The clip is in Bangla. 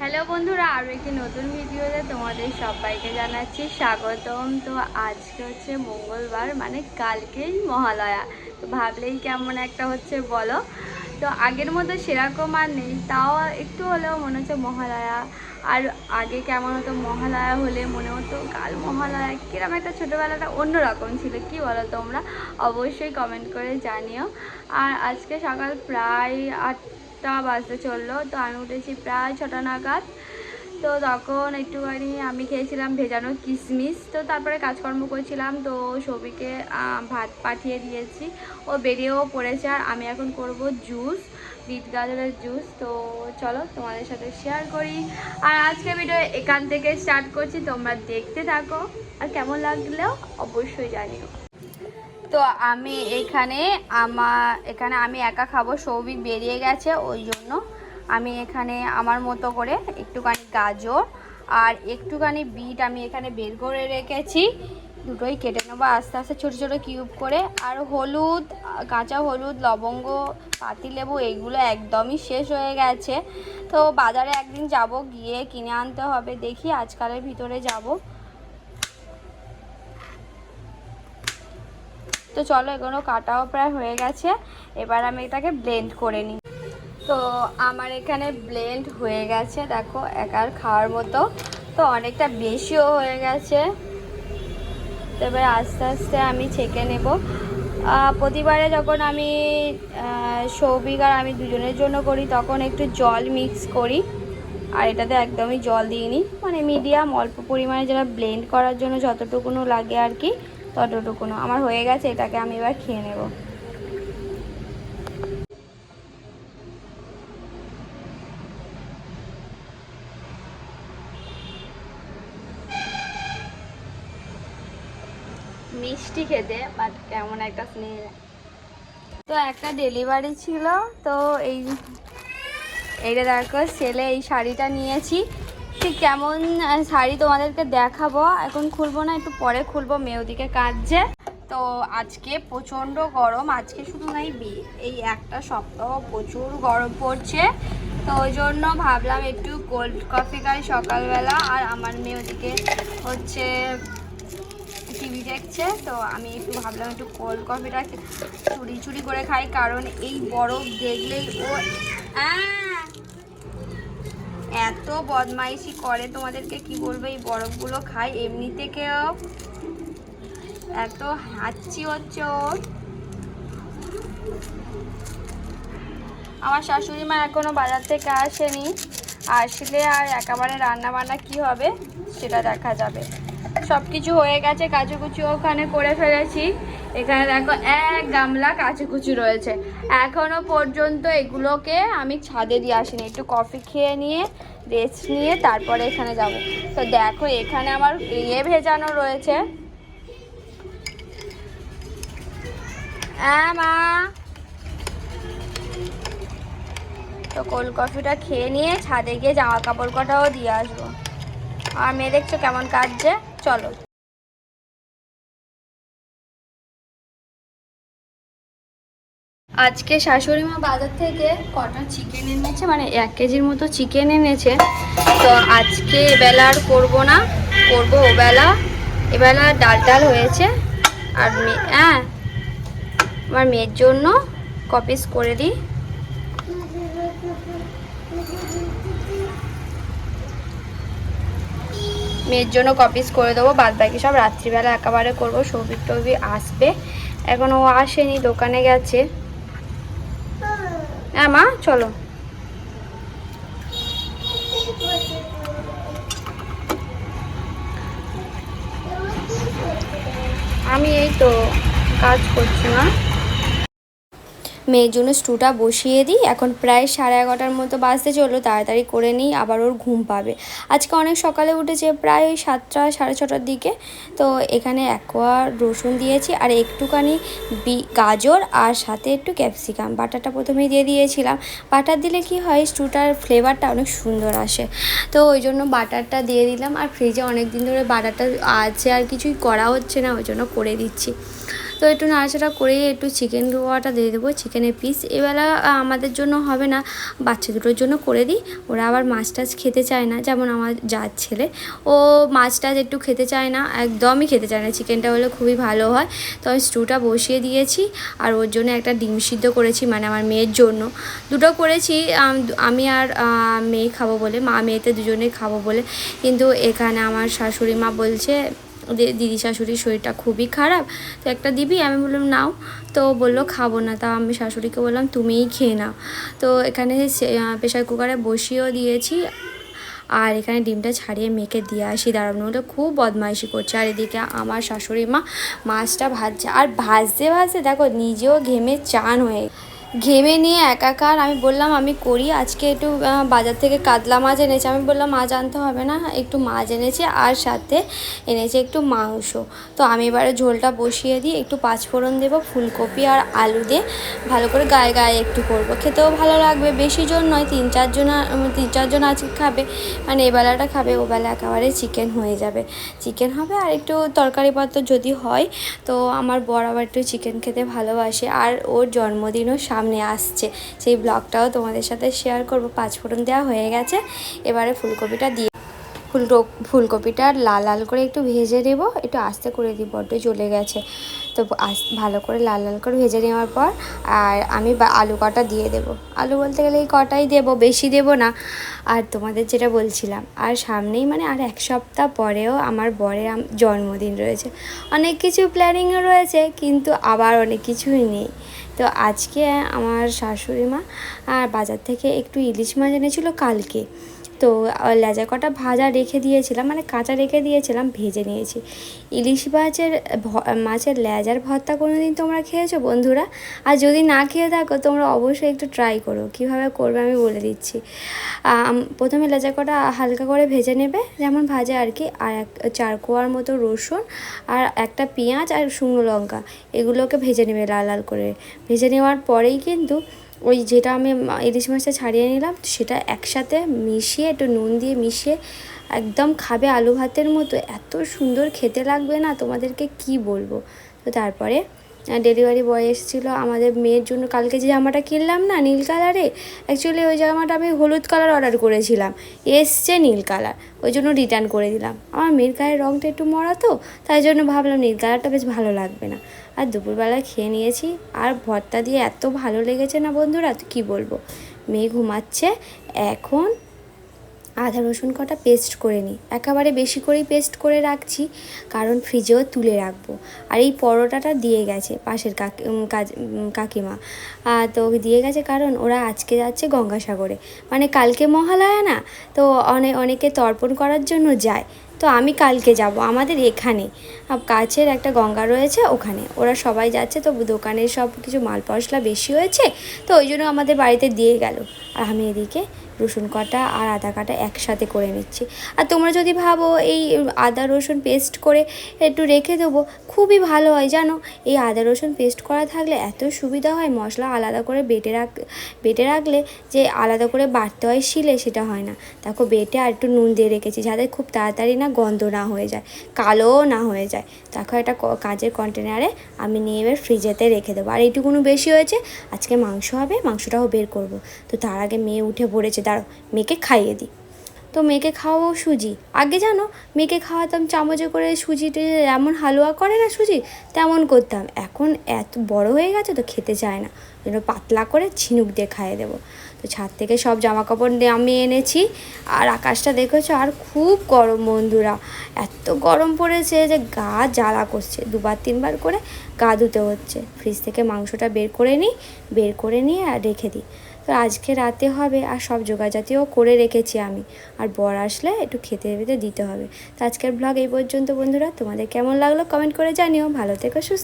হ্যালো বন্ধুরা আরও একটি নতুন ভিডিওতে তোমাদের সবাইকে জানাচ্ছি স্বাগতম। তো আজকে হচ্ছে মঙ্গলবার মানে কালকেই মহালয়া। তো ভাবলেই কেমন একটা হচ্ছে বলো। তো আগের মতো সেরকম আর নেই, তাও একটু হলেও মনে হচ্ছে মহালয়া। আর আগে কেমন হতো মহালয়া হলে মনে হতো কাল মহালয়া। কিরম একটা ছোটোবেলাটা অন্যরকম ছিল, কি বলো তোমরা? অবশ্যই কমেন্ট করে জানিও। আর আজকে সকাল প্রায় আটটা বাজতে চলল। তো আমি উঠেছি প্রায় ছটা নাগাদ। তো তখন একটুখানি আমি খেয়েছিলাম ভেজানো কিশমিশ। তো তারপরে কাজকর্ম করছিলাম। তো সবিকে ভাত পাঠিয়ে দিয়েছি। ও বেরিয়েও পড়েছে আর আমি এখন করব জুস, বিট গাজরের জুস। তো চলো তোমাদের সাথে শেয়ার করি। আর আজকে ভিডিও এখান থেকে স্টার্ট করছি। তোমরা দেখতে থাকো। আর কেমন লাগলেও অবশ্যই জানিও। তো আমি এখানে আমার এখানে আমি একা খাব। সৌভিক বেরিয়ে গেছে, ওই জন্য আমি এখানে আমার মতো করে একটুখানি গাজর আর একটুখানি বিট আমি এখানে বের করে রেখেছি। দুটোই কেটে নেব আস্তে আস্তে, ছোটো ছোটো কিউব করে। আর হলুদ, কাঁচা হলুদ, লবঙ্গ পাতিলেবু এইগুলো একদমই শেষ হয়ে গেছে। তো বাজারে একদিন যাব, গিয়ে কিনে আনতে হবে। দেখি আজকালের ভিতরে যাব। তো চলো এগুলো কাটাও প্রায় হয়ে গেছে। এবার আমি এটাকে ব্লেন্ড করে নিই। তো আমার এখানে ব্লেন্ড হয়ে গেছে, দেখো, একার খাওয়ার মতো। তো অনেকটা বেশিও হয়ে গেছে। এবার আস্তে আস্তে আমি ছেঁকে নেব। প্রতিবারে যখন আমি সৌভিক আর আমি দুজনের জন্য করি, তখন একটু জল মিক্স করি। আর এটাতে একদমই জল দিইনি। মানে মিডিয়াম অল্প পরিমাণে যারা ব্লেন্ড করার জন্য যতটুকুনো লাগে আর কি। ততটুকুনো আমার হয়ে গেছে এটাকে আমি এবার খেয়ে নেব। মিষ্টি খেতে বাট কেমন একটা স্মেল তো একটা ডেলিভারি ছিল তো এই এইটা দেখো সেলে এই শাড়িটা নিয়েছি। ঠিক কেমন শাড়ি তোমাদেরকে দেখাবো। এখন খুলবো না, একটু পরে খুলবো মেয়েদিকে কাটছে তো আজকে প্রচণ্ড গরম, আজকে শুধু নাই বি- এই একটা সপ্তাহ প্রচুর গরম পড়ছে। তো ওই জন্য ভাবলাম একটু কোল্ড কফি খাই সকালবেলা, আর আমার মেয়ে ওদিকে হচ্ছে টিভি দেখছে, তো আমি একটু ভাবলাম একটু কোল্ড কফিটা চুরি চুরি করে খাই, কারণ এই বরফ দেখলেই ও, আহ! এত বদমাইশি করে তোমাদেরকে কি বলব? এই বরফগুলো খাই এমনি থেকেও এত হাঁচি হচ্ছে ওর আমার শাশুড়ি মা এখনও বাজার থেকে আসেনি। আসলে আর একেবারে রান্না বান্না কি হবে, সেটা দেখা যাবে। সব কিছু হয়ে গেছে কাচুকুচু ওখানে করে ফেলেছি। এখানে দেখো এক গামলা কাচুকুচু রয়েছে। এখনও পর্যন্ত এগুলোকে আমি ছাদে দিয়ে আসিনি। একটু কফি খেয়ে নিয়ে রেস্ট নিয়ে তারপরে এখানে যাব। তো দেখো, এখানে আমার ইয়ে ভেজানো রয়েছে। হ্যাঁ মা। তো কোল্ড কফিটা খেয়ে নিয়ে ছাদে গিয়ে জামা কাপড় কটাও দিয়ে আসব। আর মেয়ে দেখছ কেমন কাটছে চলো। আজকে শাশুড়ি মা বাজার থেকে কটা চিকেন এনেছে? মানে এক কেজির মতো চিকেন এনেছে। তো আজকে এবেলা আর করব না, করব ওবেলা এবেলা ডাল ডাল হয়েছে। আর হ্যাঁ আমার মেয়ের জন্য কপিস করে দিই। মেয়ের জন্য কপিস করে দেবো। বাদ বাকি সব রাত্রিবেলা একেবারে করব। সৌভিক টৌভিক আসবে। এখন ও আসেনি, দোকানে গেছে। হ্যাঁ মা চলো। আমি এই তো কাজ করছি মা। মেয়ের জন্য স্টুটা বসিয়ে দিই। এখন প্রায় সাড়ে এগারোটার মতো বাজতে চলল, তাড়াতাড়ি করে নিই, আবার ওর ঘুম পাবে। আজকে অনেক সকালে উঠেছে, প্রায় ওই সাতটা, সাড়ে ছটার দিকে। তো এখানে একোয়া রসুন দিয়েছি, আর একটুখানি বি, গাজর, আর সাথে একটু ক্যাপসিকাম। বাটারটা প্রথমেই দিয়ে দিয়েছিলাম। বাটার দিলে কি হয় স্টুটার ফ্লেভারটা অনেক সুন্দর আসে। তো ওই জন্য বাটারটা দিয়ে দিলাম, আর ফ্রিজে অনেক দিন ধরে বাটারটা আছে, আর কিছুই করা হচ্ছে না, ওই জন্য করে দিচ্ছি। তো একটু নাড়াচাড়া করে একটু চিকেন গোয়াটা দিয়ে দেবো চিকেনের পিস এবেলা আমাদের জন্য হবে না, বাচ্চা দুটোর জন্য করে দিই। ওরা আবার মাছ টাছ খেতে চায় না, যেমন আমার যার ছেলে। ও মাছ টাছ একটু খেতে চায় না, একদমই খেতে চায় না। চিকেনটা হলে খুবই ভালো হয়। তো আমি স্টুটা বসিয়ে দিয়েছি, আর ওর জন্য একটা ডিম সিদ্ধ করেছি মানে আমার মেয়ের জন্য। দুটো করেছি, আমি আর মেয়ে খাব বলে, মা মেয়েতে দুজনেই খাব বলে। কিন্তু এখানে আমার শাশুড়ি মা বলছে দিদি শাশুড়ির শরীরটা খুবই খারাপ। তো একটা দিবি? আমি বললাম, নাও। তো বলল, খাব না। তা আমি শাশুড়িকে বললাম, তুমিই খেয়ে নাও। তো এখানে প্রেশার কুকারে বসিয়েও দিয়েছি। আর এখানে ডিমটা ছাড়িয়ে মেখে দিয়ে আসি। দাঁড়ানো হলে খুব বদমাইশি করছে। আর এদিকে আমার শাশুড়ি মা মাছটা ভাজছে। আর ভাজতে ভাজতে দেখো, নিজেও ঘেমে চান হয়ে ঘেমে নিয়ে একাকার, আমি বললাম, আমি করি, আজকে একটু বাজার থেকে কাতলা মাছ এনেছি। আমি বললাম, মাছ আনতে হবে না, একটু মাছ এনেছি, আর সাথে এনেছি একটু মাংস। তো আমি এবারে ঝোলটা বসিয়ে দিই, একটু পাঁচফোড়ন দেবো, ফুলকপি আর আলু দিয়ে ভালো করে গায়ে গায়ে একটু করব। খেতেও ভালো লাগবে, বেশি জন নয়, তিন চারজন তিন চারজন আজকে খাবে। মানে এবেলাটা খাবে ওবেলা একেবারে চিকেন হয়ে যাবে। চিকেন হবে আর একটু তরকারি পত্র যদি হয়, তো আমার বর আবার একটু চিকেন খেতে ভালোবাসে। আর ওর জন্মদিনও সামনে আসছে। সেই ব্লগটাও তোমাদের সাথে শেয়ার করব। পাঁচফোড়ন দেওয়া হয়ে গেছে। এবারে ফুলকপিটা দিয়ে ফুল ফুলকপিটা লাল লাল করে একটু ভেজে নেব। একটু আস্তে করে দিই, বড্ড জ্বলে গেছে। তো ভালো করে লাল লাল করে ভেজে নেওয়ার পর আর আমি আলু কটা দিয়ে দেবো। আলু বলতে গেলে এই কটাই দেবো, বেশি দেবো না। আর তোমাদের যেটা বলছিলাম, আর সামনেই মানে আর এক সপ্তাহ পরেও আমার বরের জন্মদিন রয়েছে। অনেক কিছু প্ল্যানিংও রয়েছে, কিন্তু আবার অনেক কিছুই নেই। তো আজকে আমার শাশুড়ি মা আর বাজার থেকে একটু ইলিশ মাছ এনেছিল কালকে। তো লেজা কটা ভাজা রেখে দিয়েছিলাম মানে কাঁচা রেখে দিয়েছিলাম, ভেজে নিয়েছি। ইলিশ মাছের মাছের লেজার ভর্তা কোনো দিন তোমরা খেয়েছো বন্ধুরা? আর যদি না খেয়ে থাকো, তোমরা অবশ্যই একটু ট্রাই করো, কীভাবে করবে আমি বলে দিচ্ছি। প্রথমে লেজা কটা হালকা করে ভেজে নেবে, যেমন ভাজে আর কি, আর এক, চার কোয়ার মতো রসুন, আর একটা পেঁয়াজ আর শুকনো লঙ্কা, এগুলোকে ভেজে নেবে লাল লাল করে। ভেজে নেওয়ার পরেই কিন্তু ওই যেটা আমি ইলিশ মাছটা ছাড়িয়ে নিলাম, সেটা একসাথে মিশিয়ে, একটু নুন দিয়ে মিশিয়ে একদম খাবে আলু ভাতের মতো। এত সুন্দর খেতে লাগবে না, তোমাদেরকে কি বলব? তো তারপরে ডেলিভারি বয় এসেছিল। আমাদের মেয়ের জন্য কালকে যে জামাটা কিনলাম না, নীল কালারে অ্যাকচুয়ালি ওই জামাটা আমি হলুদ কালার অর্ডার করেছিলাম। এসছে নীল কালার ওই জন্য রিটার্ন করে দিলাম। আমার মেয়ের গায়ের রঙটা একটু মরা তো, তাই জন্য ভাবলাম নীল কালারটা বেশ ভালো লাগবে না। আর দুপুরবেলা খেয়ে নিয়েছি, আর ভর্তা দিয়ে এত ভালো লেগেছে না বন্ধুরা কী বলব? মেয়ে ঘুমাচ্ছে, এখন আদা রসুন কটা পেস্ট করে নিই। একেবারে বেশি করেই পেস্ট করে রাখছি, কারণ ফ্রিজেও তুলে রাখব। আর এই পরোটাটা দিয়ে গেছে পাশের কাকিমা। তো দিয়ে গেছে কারণ ওরা আজকে যাচ্ছে গঙ্গাসাগরে। মানে কালকে মহালয়া না, তো অনেক অনেকে তর্পণ করার জন্য যায়। তো আমি কালকে যাব, আমাদের এখানে। কাছের একটা গঙ্গা রয়েছে ওখানে। ওরা সবাই যাচ্ছে, তো দোকানের সব কিছু মাল পশলা বেশি হয়েছে, তো ওই জন্য আমাদের বাড়িতে দিয়ে গেল। আর আমি এদিকে রসুন কটা আর আদা কাটা একসাথে করে নিচ্ছি। আর তোমরা যদি ভাবো, এই আদা রসুন পেস্ট করে একটু রেখে দেবো, খুবই ভালো হয়, জানো? এই আদা রসুন পেস্ট করা থাকলে এত সুবিধা হয়, মশলা আলাদা করে বেটে রাখ, বেটে রাখলে যে আলাদা করে বাটতে হয় শিলে, সেটা হয় না। দেখো বেটে আর একটু নুন দিয়ে রেখেছি, যাতে খুব তাড়াতাড়ি না গন্ধ না হয়ে যায়, কালোও না হয়ে যায়। দেখো একটা ক- কাঁচের কন্টেনারে আমি নিয়ে এবার ফ্রিজেতে রেখে দেবো। আর এইটুকুনো বেশি হয়েছে? আজকে মাংস হবে, মাংসটাও বের করব। তো তার আগে মেয়ে উঠে পড়েছে, দাঁড়াও, মেয়েকে খাইয়ে দিই। তো মেয়েকে খাওয়াবো সুজি। আগে জানো, মেয়েকে খাওয়াতাম চামচে করে সুজিতে এমন হালুয়া করে না সুজি? তেমন করতাম। এখন এত বড় হয়ে গেছে তো খেতে চায় না। পাতলা করে ঝিনুক দিয়ে খাইয়ে দেবো। তো ছাদ থেকে সব জামা কাপড় আমি এনেছি। আর আকাশটা দেখেছ? আর খুব গরম বন্ধুরা। এত গরম পড়েছে যে গা জ্বালা করছে। দুবার, তিনবার করে গা ধুতে হচ্ছে। ফ্রিজ থেকে মাংসটা বের করে নিই, বের করে নিয়ে আর রেখে দিই। তো আজকে রাতে হবে আর সব জোগাড়জাতিও করে রেখেছি আমি। আর বর আসলে একটু খেতে বেতে দিতে হবে। তো আজকের ব্লগ এই পর্যন্ত বন্ধুরা। তোমাদের কেমন লাগল কমেন্ট করে জানিও। ভালো থেকো, সুস্থ